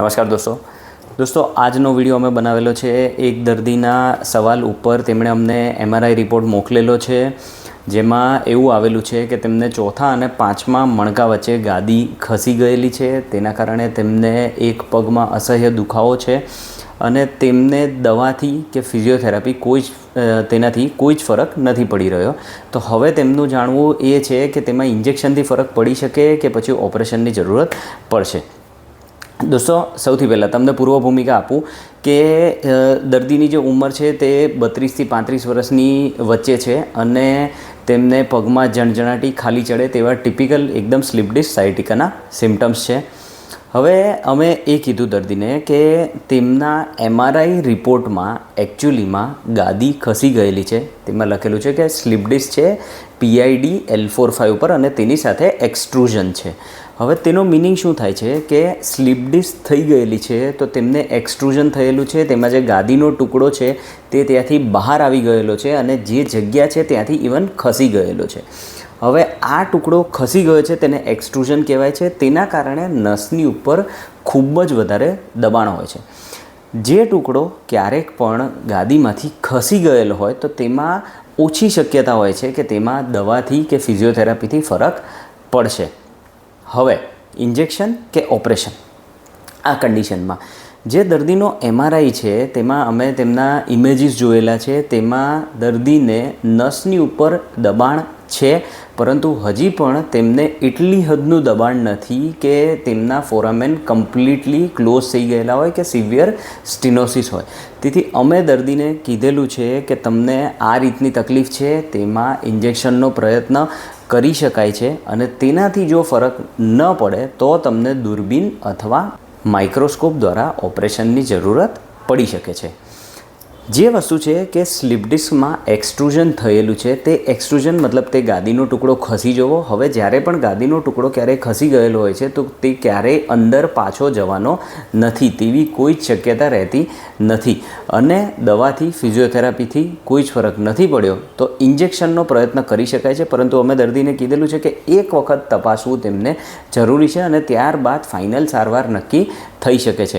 નમસ્કાર દોસ્તો. દોસ્તો, આજનો વીડિયો અમે બનાવેલો છે એક દર્દીના સવાલ ઉપર તેમણે અમને એમઆરઆઈ રિપોર્ટ મોકલેલો છે, જેમાં એવું આવેલું છે કે તેમને ચોથા અને પાંચમા મણકા વચ્ચે ગાદી ખસી ગયેલી છે. તેના કારણે તેમને એક પગમાં અસહ્ય દુખાવો છે અને તેમને દવાથી કે ફિઝિયોથેરાપી કોઈ જ તેનાથી કોઈ જ ફરક નથી પડી રહ્યો. તો હવે તેમનું જાણવું એ છે કે તેમાં ઇન્જેક્શનથી ફરક પડી શકે કે પછી ઓપરેશનની જરૂરત પડશે. દોસ્તો, સૌથી પહેલાં તમને પૂર્વ ભૂમિકા આપું કે દર્દીની જે ઉંમર છે તે બત્રીસથી પાંત્રીસ વર્ષની વચ્ચે છે અને તેમને પગમાં જણજણાટી ખાલી ચડે તેવા ટિપિકલ એકદમ સ્લીપ ડિસ્ક સાયટિકાના સિમ્ટમ્સ છે. હવે અમે એ કીધું દર્દીને કે તેમના એમઆરઆઈ રિપોર્ટમાં એકચ્યુઅલીમાં ગાદી ખસી ગયેલી છે. તેમાં લખેલું છે કે સ્લીપ ડિસ્ક છે પીઆઈડી એલ ફોર ફાઇવ પર અને તેની સાથે એક્સટ્રુઝન છે. હવે તેનો મિનિંગ શું થાય છે કે સ્લીપ ડિસ્ક થઈ ગયેલી છે તો તેમને એક્સટ્રુઝન થયેલું છે, તેમાં જે ગાદીનો ટુકડો છે તે ત્યાંથી બહાર આવી ગયેલો છે અને જે જગ્યા છે ત્યાંથી ઇવન ખસી ગયેલો છે. આ ટુકડો ખસી ગયો છે, તેને એક્સટ્રુઝન કહેવાય છે. તેના કારણે નસની ઉપર ખૂબ જ વધારે દબાણ હોય છે. જે ટુકડો ક્યારેક પણ ગાદીમાંથી ખસી ગયેલો હોય તો તેમાં ઓછી શક્યતા હોય છે કે તેમાં દવાથી કે ફિઝિયોથેરાપીથી ફરક પડશે. હવે, ઇન્જેક્શન કે ઓપરેશન? આ કન્ડિશનમાં જે દર્દીનો એમઆરઆઈ છે, તેમાં અમે તેમના ઇમેજીસ જોયેલા છે. તેમાં દર્દીને નસની ઉપર દબાણ છે. પરંતુ હજી પણ તેમને એટલી હદનું દબાણ નથી કે તેમના ફોરામેન કમ્પ્લીટલી ક્લોઝ થઈ ગયેલા હોય કે સિવિયર સ્ટિનોસિસ હોય. તેથી અમે દર્દીને કીધેલું છે કે તમને આ રીતની તકલીફ છે, તેમાં ઇન્જેક્શનનો પ્રયત્ન કરી શકાય છે અને તેનાથી જો ફરક ન પડે તો તમને દૂરબીન અથવા માઇક્રોસ્કોપ દ્વારા ઓપરેશનની જરૂરત પડી શકે છે. જે વસ્તુ છે કે સ્લીપ ડિસ્કમાં એક્સટ્રુઝન થયેલું છે, તે એક્સટ્રુઝન મતલબ તે ગાદીનો ટુકડો ખસી જવો. હવે જ્યારે પણ ગાદીનો ટુકડો ક્યારેય ખસી ગયેલો હોય છે, તો તે ક્યારેય અંદર પાછો જવાનો નથી. તેવી કોઈ જ શક્યતા રહેતી નથી. અને દવાથી, ફિઝિયોથેરાપીથી કોઈ જ ફરક નથી પડ્યો. તો ઇન્જેક્શનનો પ્રયત્ન કરી શકાય છે, પરંતુ અમે દર્દીને કીધેલું છે કે એક વખત તપાસવું તેમને જરૂરી છે અને ત્યારબાદ ફાઇનલ સારવાર નક્કી થઈ શકે છે.